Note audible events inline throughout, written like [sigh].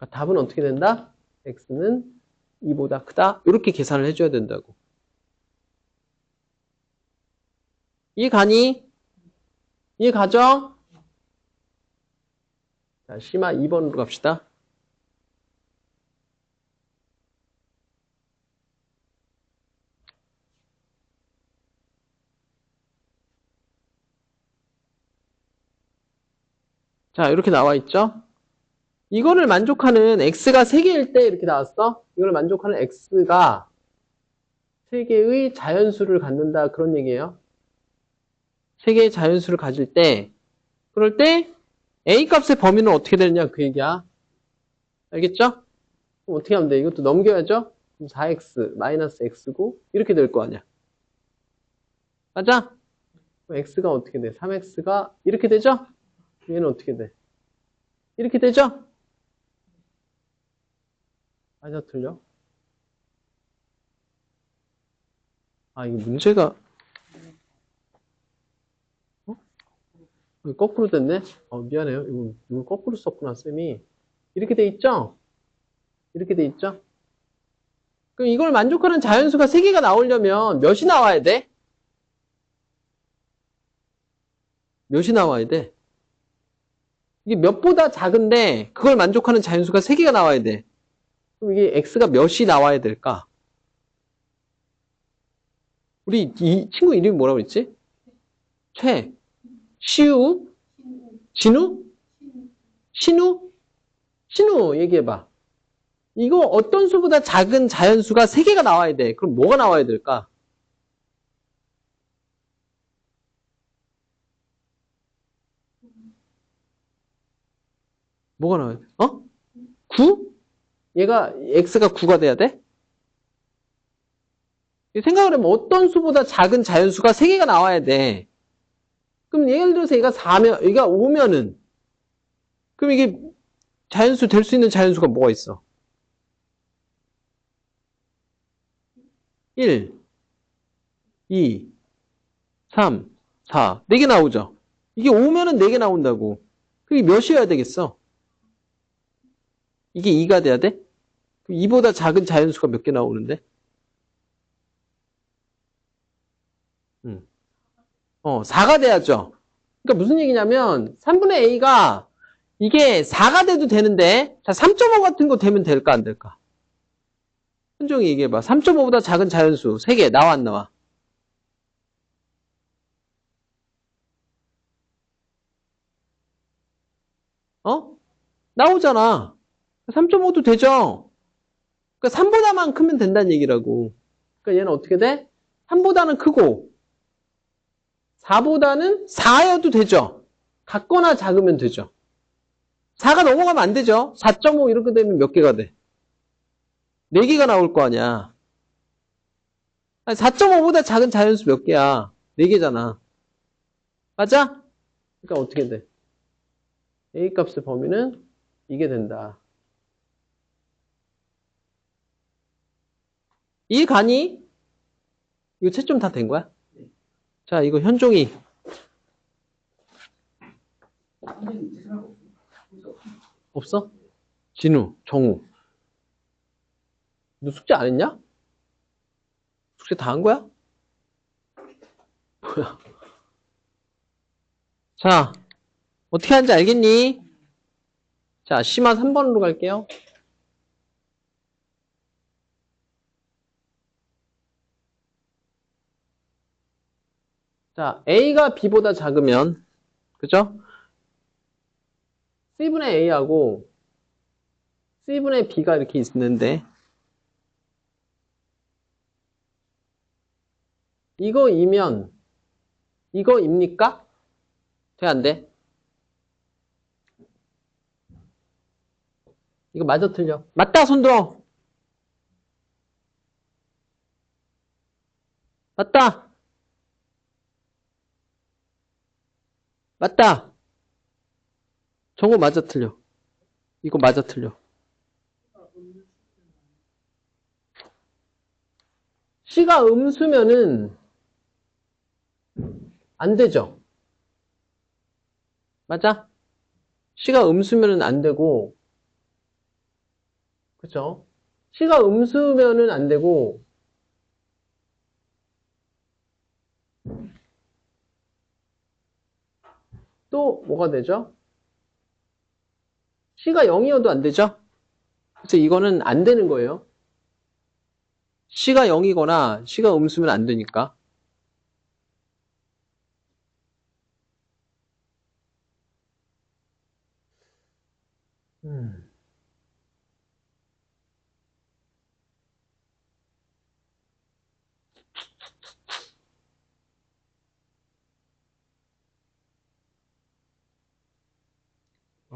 그러니까 답은 어떻게 된다? x는 2보다 크다. 이렇게 계산을 해줘야 된다고. 이해 가니? 이해 가죠? 자, 심화 2번으로 갑시다. 자, 이렇게 나와 있죠? 이거를 만족하는 x가 3개일 때 이렇게 나왔어? 이걸 만족하는 x가 3개의 자연수를 갖는다 그런 얘기예요. 3개의 자연수를 가질 때 그럴 때 a 값의 범위는 어떻게 되느냐 그 얘기야. 알겠죠? 어떻게 하면 돼? 이것도 넘겨야죠? 그럼 4x 마이너스 x고 이렇게 될 거 아니야. 맞아? x가 어떻게 돼? 3x가 이렇게 되죠? 얘는 어떻게 돼? 이렇게 되죠? 맞아, 틀려? 아, 이게 문제가, 어? 거꾸로 됐네? 어, 미안해요. 이거, 이거 거꾸로 썼구나, 쌤이. 이렇게 돼 있죠? 이렇게 돼 있죠? 그럼 이걸 만족하는 자연수가 3개가 나오려면 몇이 나와야 돼? 몇이 나와야 돼? 이게 몇보다 작은데 그걸 만족하는 자연수가 3개가 나와야 돼. 그럼 이게 x가 몇이 나와야 될까? 우리 이 친구 이름이 뭐라고 그랬지? 최, 시우, 진우, 신우, 신우 얘기해봐. 이거 어떤 수보다 작은 자연수가 3개가 나와야 돼. 그럼 뭐가 나와야 될까? 뭐가 나와야 돼? 어? 9? 얘가 x가 9가 돼야 돼? 생각을 해보면 어떤 수보다 작은 자연수가 3개가 나와야 돼. 그럼 예를 들어서 얘가 4면, 얘가 5면은 그럼 이게 자연수 될 수 있는 자연수가 뭐가 있어? 1, 2, 3, 4. 4개 나오죠? 이게 5면은 4개 나온다고. 그게 몇이어야 되겠어? 이게 2가 돼야 돼? 2보다 작은 자연수가 몇 개 나오는데? 음. 어, 4가 돼야죠. 그러니까 무슨 얘기냐면 3분의 a가 이게 4가 돼도 되는데 자, 3.5 같은 거 되면 될까 안 될까? 현종이 얘기해봐. 3.5보다 작은 자연수 3개 나와 안 나와? 어? 나오잖아. 3.5도 되죠? 그러니까 3보다만 크면 된다는 얘기라고. 그러니까 얘는 어떻게 돼? 3보다는 크고 4보다는 4여도 되죠? 같거나 작으면 되죠. 4가 넘어가면 안 되죠? 4.5 이렇게 되면 몇 개가 돼? 4개가 나올 거 아니야. 4.5보다 작은 자연수 몇 개야? 4개잖아. 맞아? 그러니까 어떻게 돼? A 값의 범위는 이게 된다. 이해 가니? 이거 채점 다 된 거야? 자, 이거 현종이. 없어? 진우, 정우. 너 숙제 안 했냐? 숙제 다 한 거야? 뭐야? 자, 어떻게 하는지 알겠니? 자, 심화 3번으로 갈게요. 자, A가 B보다 작으면, 그죠? C분의 A하고 C분의 B가 이렇게 있는데, 이거이면, 이거입니까? 돼, 안 돼? 이거 맞아, 틀려? 맞다, 손 들어! 맞다! 맞다! 정우 맞아 틀려. 이거 맞아 틀려. C가 음수면은 안 되죠. 맞아? C가 음수면은 안 되고 그쵸? C가 음수면은 안 되고, 또 뭐가 되죠? C가 0이어도 안 되죠? 그래서 이거는 안 되는 거예요. C가 0이거나 C가 음수면 안 되니까.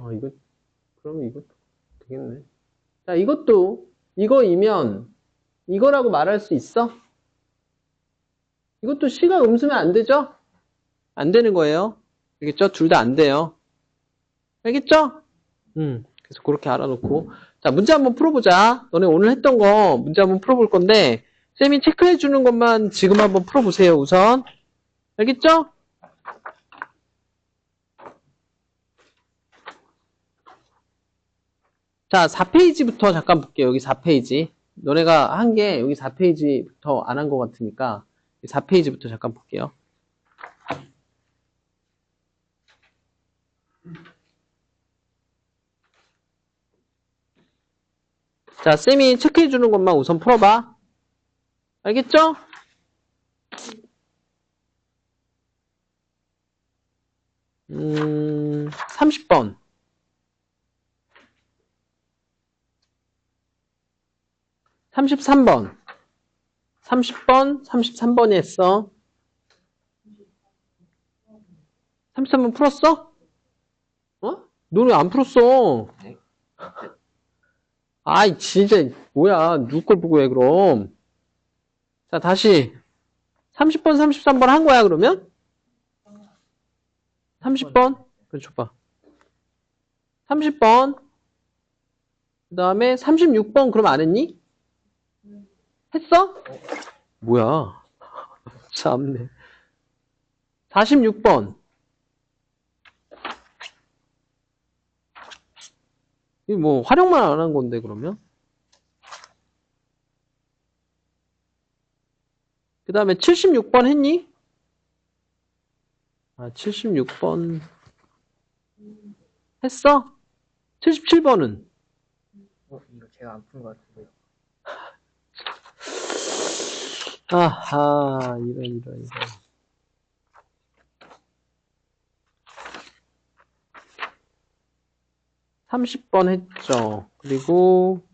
아, 이거, 그러면 이것도 되겠네. 자, 이것도, 이거이면, 이거라고 말할 수 있어? 이것도 C가 음수면 안 되죠? 안 되는 거예요. 알겠죠? 둘 다 안 돼요. 알겠죠? 음, 그래서 그렇게 알아놓고. 자, 문제 한번 풀어보자. 너네 오늘 했던 거 문제 한번 풀어볼 건데, 쌤이 체크해주는 것만 지금 한번 풀어보세요, 우선. 알겠죠? 자, 4페이지부터 잠깐 볼게요. 여기 4페이지. 너네가 한 게 여기 4페이지부터 안 한 것 같으니까 4페이지부터 잠깐 볼게요. 자, 쌤이 체크해주는 것만 우선 풀어봐. 알겠죠? 음, 30번. 33번. 30번, 33번이 했어. 33번 풀었어? 어? 너는 안 풀었어. 아이, 진짜, 뭐야. 누구 걸 보고 해, 그럼. 자, 다시. 30번, 33번 한 거야, 그러면? 30번? 그래, 줘봐. 30번. 그 다음에 36번, 그럼 안 했니? 했어? 뭐야. [laughs] 참네. 46번. 이 뭐, 활용만 안 한 건데, 그러면? 그 다음에 76번 했니? 아, 76번. 했어? 77번은? 어, 이거 제가 안 푼 것 같은데요. 아하, 이런, 이런, 이런. (30번) 했죠. 그리고,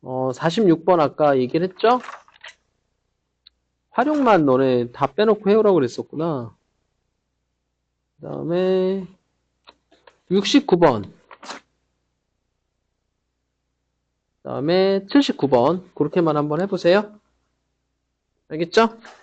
어, (46번) 아까 얘기를 했죠? 활용만 너네 다 빼놓고 해오라고 그랬었구나. 그 다음에, (69번) 그 다음에 (79번) 그렇게만 한번 해보세요. 알겠죠? 응.